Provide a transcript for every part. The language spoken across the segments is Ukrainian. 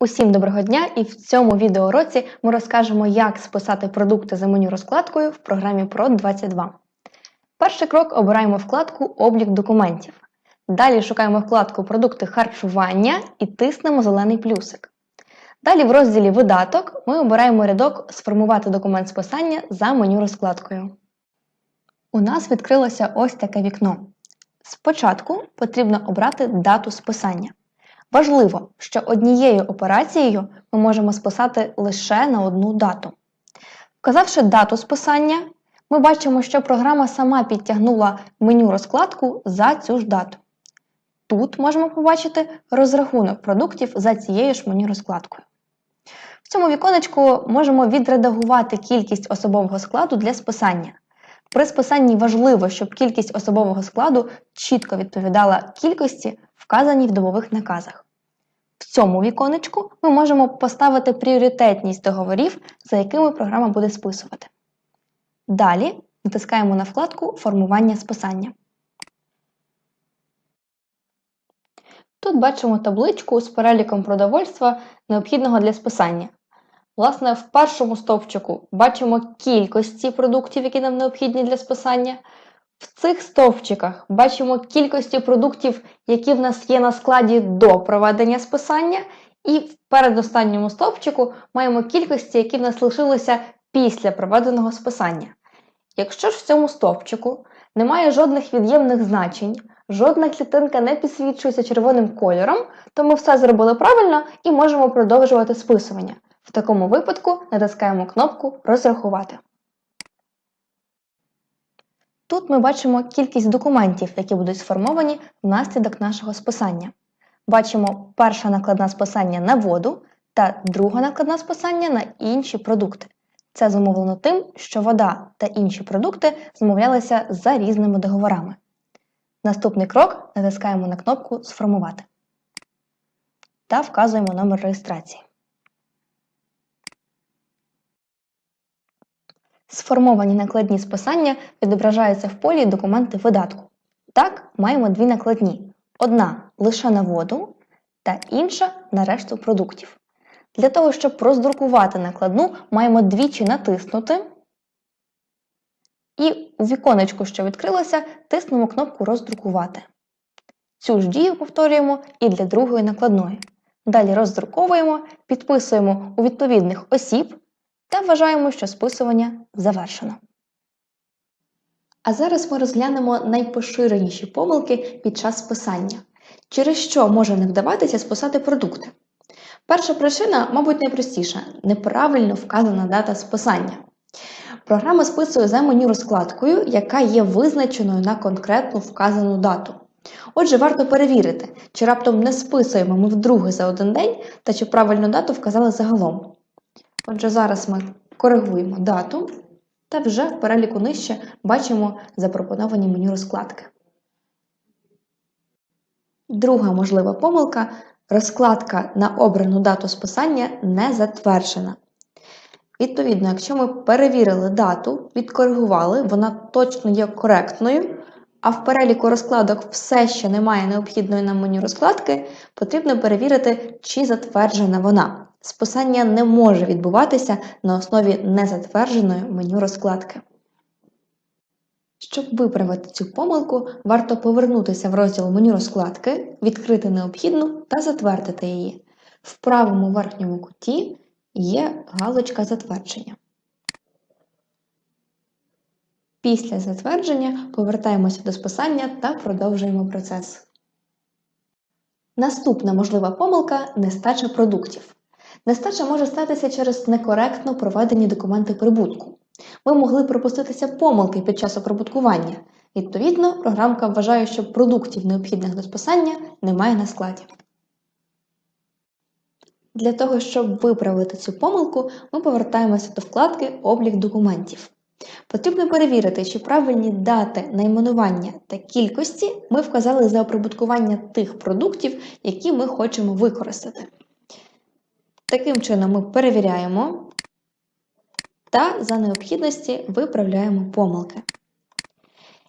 Усім доброго дня! І в цьому відеоуроці ми розкажемо, як списати продукти за меню розкладкою в програмі PROD 22. Перший крок обираємо вкладку Облік документів. Далі шукаємо вкладку Продукти харчування і тиснемо зелений плюсик. Далі в розділі Видаток ми обираємо рядок Сформувати документ списання за меню розкладкою. У нас відкрилося ось таке вікно. Спочатку потрібно обрати дату списання. Важливо, що однією операцією ми можемо списати лише на одну дату. Вказавши дату списання, ми бачимо, що програма сама підтягнула меню розкладку за цю ж дату. Тут можемо побачити розрахунок продуктів за цією ж меню розкладкою. В цьому віконечку можемо відредагувати кількість особового складу для списання. При списанні важливо, щоб кількість особового складу чітко відповідала кількості, вказаній в добових наказах. В цьому віконечку ми можемо поставити пріоритетність договорів, за якими програма буде списувати. Далі натискаємо на вкладку Формування списання. Тут бачимо табличку з переліком продовольства, необхідного для списання. Власне, в першому стовпчику бачимо кількості продуктів, які нам необхідні для списання. В цих стовпчиках бачимо кількості продуктів, які в нас є на складі до проведення списання, і в передостанньому стовпчику маємо кількості, які в нас лишилися після проведеного списання. Якщо ж в цьому стовпчику немає жодних від'ємних значень, жодна клітинка не підсвічується червоним кольором, то ми все зробили правильно і можемо продовжувати списування. В такому випадку натискаємо кнопку Розрахувати. Тут ми бачимо кількість документів, які будуть сформовані внаслідок нашого списання. Бачимо перша накладна списання на воду та друга накладна списання на інші продукти. Це зумовлено тим, що вода та інші продукти замовлялися за різними договорами. Наступний крок натискаємо на кнопку Сформувати та вказуємо номер реєстрації. Сформовані накладні списання відображаються в полі документи видатку. Так, маємо дві накладні: одна лише на воду, та інша на решту продуктів. Для того, щоб роздрукувати накладну, маємо двічі натиснути. І у віконечку, що відкрилося, тиснемо кнопку Роздрукувати. Цю ж дію повторюємо і для другої накладної. Далі роздруковуємо, підписуємо у відповідних осіб та вважаємо, що списування завершено. А зараз ми розглянемо найпоширеніші помилки під час списання, через що може не вдаватися списати продукти. Перша причина, мабуть, найпростіша неправильно вказана дата списання. Програма списує за меню розкладкою, яка є визначеною на конкретну вказану дату. Отже, варто перевірити, чи раптом не списуємо ми вдруге за один день та чи правильну дату вказали загалом. Отже, зараз ми коригуємо дату та вже в переліку нижче бачимо запропоновані меню розкладки. Друга можлива помилка розкладка на обрану дату списання не затверджена. Відповідно, якщо ми перевірили дату, відкоригували, вона точно є коректною, а в переліку розкладок все ще немає необхідної нам меню розкладки, потрібно перевірити, чи затверджена вона. Списання не може відбуватися на основі незатвердженої меню розкладки. Щоб виправити цю помилку, варто повернутися в розділ меню розкладки, відкрити необхідну та затвердити її. В правому верхньому куті є галочка затвердження. Після затвердження повертаємося до списання та продовжуємо процес. Наступна можлива помилка нестача продуктів. Нестача може статися через некоректно проведені документи прибутку. Ми могли пропуститися помилки під час оприбуткування. Відповідно, програмка вважає, що продуктів, необхідних до списання, немає на складі. Для того, щоб виправити цю помилку, ми повертаємося до вкладки Облік документів. Потрібно перевірити, чи правильні дати найменування та кількості ми вказали за оприбуткування тих продуктів, які ми хочемо використати. Таким чином ми перевіряємо та за необхідності виправляємо помилки.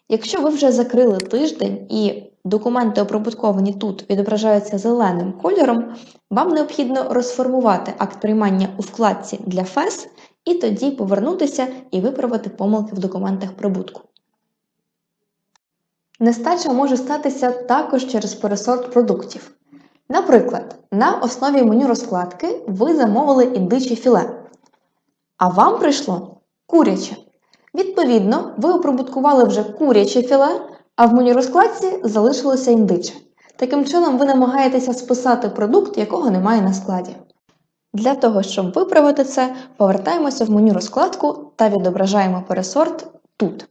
Якщо ви вже закрили тиждень і документи, оприбутковані тут, відображаються зеленим кольором, вам необхідно розформувати акт приймання у вкладці для ФЕС і тоді повернутися і виправити помилки в документах прибутку. Нестача може статися також через пересорт продуктів. Наприклад, на основі меню розкладки ви замовили індиче філе, а вам прийшло куряче. Відповідно, ви оприбуткували вже куряче філе, а в меню розкладці залишилося індиче. Таким чином, ви намагаєтеся списати продукт, якого немає на складі. Для того, щоб виправити це, повертаємося в меню розкладку та відображаємо пересорт тут.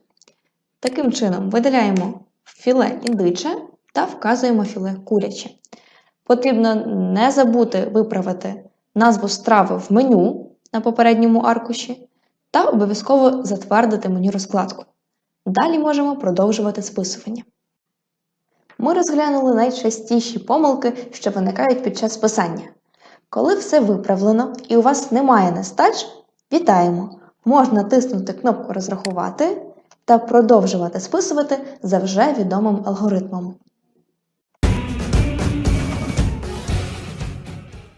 Таким чином, видаляємо філе індиче та вказуємо філе куряче. Потрібно не забути виправити назву страви в меню на попередньому аркуші та обов'язково затвердити меню розкладку. Далі можемо продовжувати списування. Ми розглянули найчастіші помилки, що виникають під час списання. Коли все виправлено і у вас немає нестач, вітаємо! Можна тиснути кнопку Розрахувати та продовжувати списувати за вже відомим алгоритмом.